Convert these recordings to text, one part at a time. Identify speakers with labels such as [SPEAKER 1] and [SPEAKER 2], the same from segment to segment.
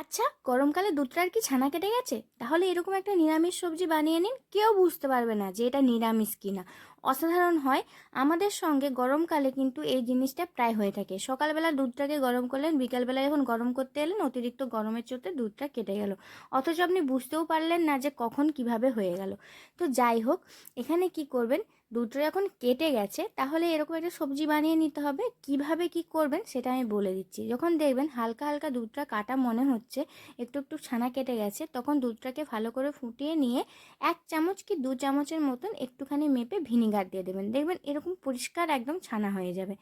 [SPEAKER 1] আচ্ছা গরমকালে দুধটার কি ছানা কেটে গেছে? তাহলে এরকম একটা নিরামিষ সবজি বানিয়ে নিন, কেউ বুঝতে পারবে না যে এটা নিরামিষ কিনা। অসাধারণ হয়। আমাদের সঙ্গে গরমকালে কিন্তু এই জিনিসটা প্রায় হয়ে থাকে। সকালবেলা দুধটাকে গরম করলেন বিকালবেলা যখন গরম করতে এলেন, অতিরিক্ত গরমের চোটে দুধটা কেটে গেল। অথচ আপনি বুঝতেও পারলেন না যে কখন কীভাবে হয়ে গেল। তো যাই হোক, এখানে কি করবেন? দুধটা এখন কেটে গেছে, তাহলে এরকম একটা সবজি বানিয়ে নিতে হবে। কীভাবে কি করবেন সেটা আমি বলে দিচ্ছি। যখন দেখবেন হালকা হালকা দুধটা কাটা মনে হচ্ছে, একটু একটু ছানা কেটে গেছে, তখন দুধটাকে ভালো করে ফুটিয়ে নিয়ে এক চামচ কি দু চামচের মতন একটুখানি মেপে ভিনিগার দিয়ে দেবেন। দেখবেন এরকম পরিষ্কার একদম ছানা হয়ে যাবে।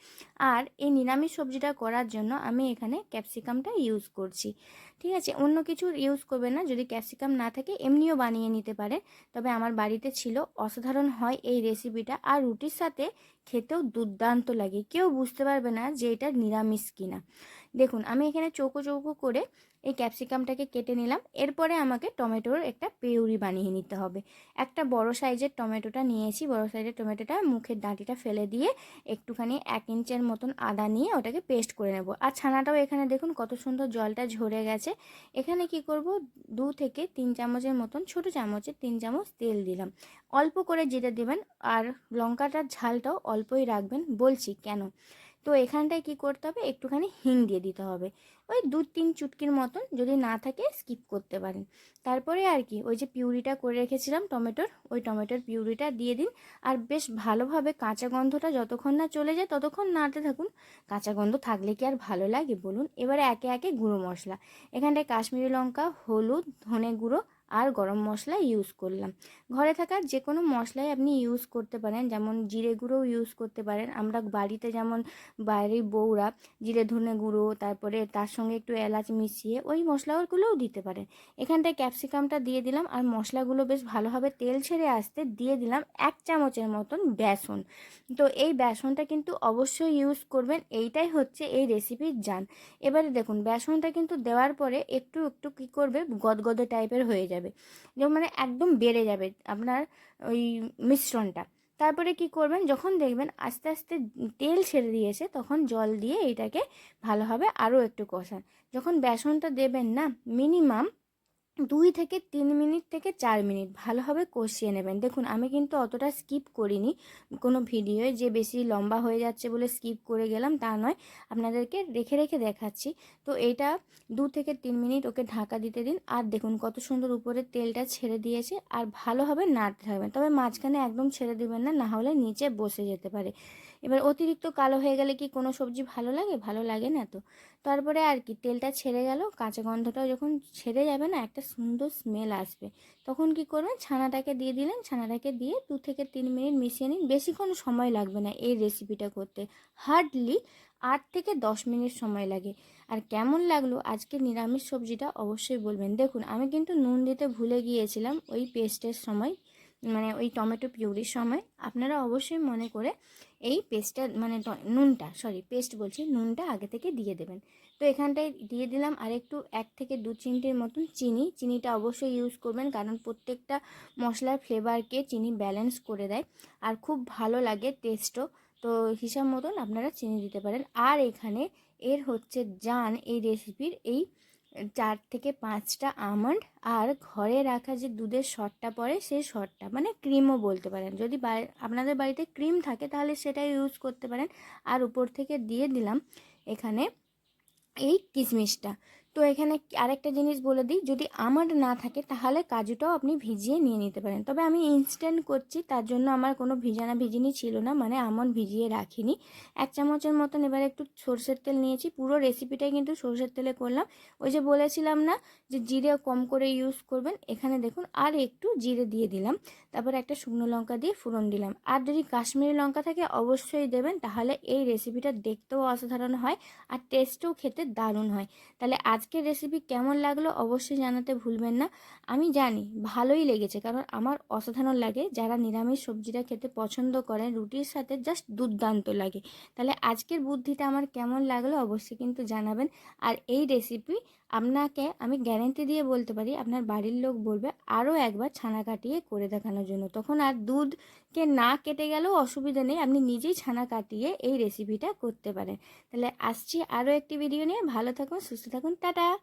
[SPEAKER 1] আর এই নিরামিষ সবজিটা করার জন্য আমি এখানে ক্যাপসিকামটা ইউজ করছি। ঠিক আছে? অন্য কিছু ইউজ করবে না। যদি ক্যাপসিকাম না থাকে, এমনিও বানিয়ে নিতে পারে। তবে আমার বাড়িতে ছিল, অসাধারণ হয় এই রেসিপিটা আর রুটির সাথে খেতেও দুর্দান্ত লাগে। কেউ বুঝতে পারবে না যে এটা নিরামিষ কিনা। দেখুন, আমি এখানে চৌকো চৌকো করে এই ক্যাপসিকামটাকে কেটে নিলাম। এরপরে আমাকে টমেটোর একটা পিউরি বানিয়ে নিতে হবে। একটা বড় সাইজের টমেটোটা নিয়েছি। বড় সাইজের টমেটোটা মুখের ডাঁটিটা ফেলে দিয়ে একটুখানি এক ইঞ্চের মতন আদা নিয়ে ওটাকে পেস্ট করে নেব। আর ছানাটাও এখানে দেখুন, কত সুন্দর জলটা ঝরে গেছে। এখানে কি করব, দু থেকে তিন চামচের মতন, ছোট চামচের তিন চামচ তেল দিলাম। অল্প করে জিরে দেবেন, আর লঙ্কাটার ঝালটাও অল্পই রাখবেন। বলছি, কেন? তো এখানটায় কি করতে হবে? একটুখানি হিং দিয়ে দিতে হবে। ওই দু তিন চুটকির মতন যদি না থাকে স্কিপ করতে পারেন। তারপরে আর কি, ওই যে পিউরিটা করে রেখেছিলাম টমেটোর, ওই টমেটোর পিউরিটা দিয়ে দিন। আর বেশ ভালোভাবে কাঁচা গন্ধটা যতক্ষণ না চলে যায় ততক্ষণ নাড়তে থাকুন। কাঁচা গন্ধ থাকলে কি আর ভালো লাগে বলুন? এবারে একে একে গুঁড়ো মশলা। এখানটায় কাশ্মীরি লঙ্কা, হলুদ, ধনে গুঁড়ো আর গরম মশলা ইউজ করলাম। ঘরে থাকা যে কোনো মশলাই আপনি ইউজ করতে পারেন, যেমন জিরে গুঁড়োও ইউজ করতে পারেন। আমরা বাড়িতে যেমন বাইরের বউরা জিরে, ধনে গুঁড়ো, তারপরে তার সঙ্গে একটু এলাচ মিশিয়ে ওই মশলাগুলোও দিতে পারেন। এখানটায় ক্যাপসিকামটা দিয়ে দিলাম আর মশলাগুলো বেশ ভালোভাবে তেল ছেড়ে আসতে দিয়ে দিলাম এক চামচের মতন বেসন। তো এই বেসনটা কিন্তু অবশ্যই ইউজ করবেন, এইটাই হচ্ছে এই রেসিপির জান। এবারে দেখুন, বেসনটা কিন্তু দেওয়ার পরে একটু একটু কী করবে, গদগদে টাইপের হয়ে যাবে। যেমন মানে একদম বেড়ে যাবে আপনার ওই মিশ্রণটা। তারপরে কি করবেন? যখন দেখবেন আস্তে আস্তে তেল ছেড়ে দিয়েছে, তখন জল দিয়ে এটাকে ভালোভাবে আরও একটু কষান। যখন বেসনটা দেবেন না মিনিমাম দুই থেকে তিন মিনিট থেকে চার মিনিট ভালোভাবে কষিয়ে নেবেন। দেখুন, আমি কিন্তু অতটা স্কিপ করিনি। কোনো ভিডিওয়ে যে বেশি লম্বা হয়ে যাচ্ছে বলে স্কিপ করে গেলাম তা নয়, আপনাদেরকে রেখে রেখে দেখাচ্ছি। তো এটা দু থেকে তিন মিনিট ওকে ঢাকা দিতে দিন। আর দেখুন, কত সুন্দর উপরে তেলটা ছেড়ে দিয়েছে আর ভালোভাবে নাড়তে থাকবেন তবে মাঝখানে একদম ছেড়ে দিবেন না না হলে নিচে বসে যেতে পারে। এবার অতিরিক্ত কালো হয়ে গেলে কি কোনো সবজি ভালো লাগে? ভালো লাগে না তো। তারপরে আর কি, তেলটা ছেড়ে গেল, কাঁচা গন্ধটাও যখন ছেড়ে যাবে না, একটা সুন্দর স্মেল আসবে। তখন কি করবেন? ছানাটাকে দিয়ে দিলেন, ছানাটাকে দিয়ে দু থেকে তিন মিনিট মিশিয়ে নিন। বেশিক্ষণ সময় লাগবে না এই রেসিপিটা করতে। হার্ডলি আট থেকে দশ মিনিট সময় লাগে। আর কেমন লাগল আজকে নিরামিষ সবজিটা অবশ্যই বলবেন। দেখুন, আমি কিন্তু নুন দিতে ভুলে গিয়েছিলাম ওই পেস্টের সময়। মানে ওই টমেটো পিউরির সময় আপনারা অবশ্যই মনে করে এই পেস্টটা মানে নুনটা সরি পেস্ট বলছি, নুনটা আগে থেকে দিয়ে দেবেন। তো এখানটায় দিয়ে দিলাম আর একটু এক থেকে দু চিমটির মতন চিনি। চিনিটা অবশ্যই ইউজ করবেন কারণ প্রত্যেকটা মশলার ফ্লেভারকে চিনি ব্যালেন্স করে দেয় আর খুব ভালো লাগে টেস্টও তো হিসাব মতন আপনারা চিনি দিতে পারেন। আর এখানে এর হচ্ছে জান, এই রেসিপির এই চার থেকে পাঁচটা আমন্ড আর ঘরে রাখা যে দুধের শটটা পড়ে সেই শটটা মানে ক্রিমও বলতে পারেন। যদি আপনাদের বাড়িতে ক্রিম থাকে তাহলে সেটাই ইউজ করতে পারেন। আর উপর থেকে দিয়ে দিলাম এখানে এই কিশমিশটা। তো এখানে আরেকটা জিনিস বলে দিই, যদি আমার না থাকে তাহলে কাজুটাও আপনি ভিজিয়ে নিয়ে নিতে পারেন। তবে আমি ইনস্ট্যান্ট করছি, তার জন্য আমার কোনো ভিজানা ভিজিনি ছিল না মানে আমন ভিজিয়ে রাখিনি। এক চামচের মতন এবার একটু সর্ষের তেল নিয়েছি, পুরো রেসিপিটাই কিন্তু সর্ষের তেলে করলাম। ওই যে বলেছিলাম না যে জিরে কম করে ইউজ করবেন, এখানে দেখুন আর একটু জিরে দিয়ে দিলাম। তারপর একটা শুকনো লঙ্কা দিয়ে ফোড়ন দিলাম। আর যদি কাশ্মীরি লঙ্কা থাকে অবশ্যই দেবেন, তাহলে এই রেসিপিটা দেখতেও অসাধারণ হয় আর টেস্টও খেতে দারুণ হয়। তাহলে আজকের রেসিপি কেমন লাগল অবশ্যই জানাতে ভুলবেন না। আমি জানি ভালোই লেগেছে কারণ আমার অসাধারণ লাগে। যারা নিরামিষ সবজিটা খেতে পছন্দ করেন, রুটির সাথে জাস্ট দুর্দান্ত লাগে। তাহলে আজকের বুদ্ধিটা আমার কেমন লাগল অবশ্যই কিন্তু জানাবেন। আর এই রেসিপি আপনাকে আমি গ্যারেন্টি দিয়ে বলতে পারি, আপনার বাড়ির লোক বলবে আরও একবার ছানা কাটিয়ে করে দেখানোর জন্য। তখন আর দুধকে না কেটে গেলেও অসুবিধা নেই, আপনি নিজেই ছানা কাটিয়ে এই রেসিপিটা করতে পারেন। তাহলে আসছি আরও একটি ভিডিও নিয়ে। ভালো থাকুন, সুস্থ থাকুন, টাটা। Canada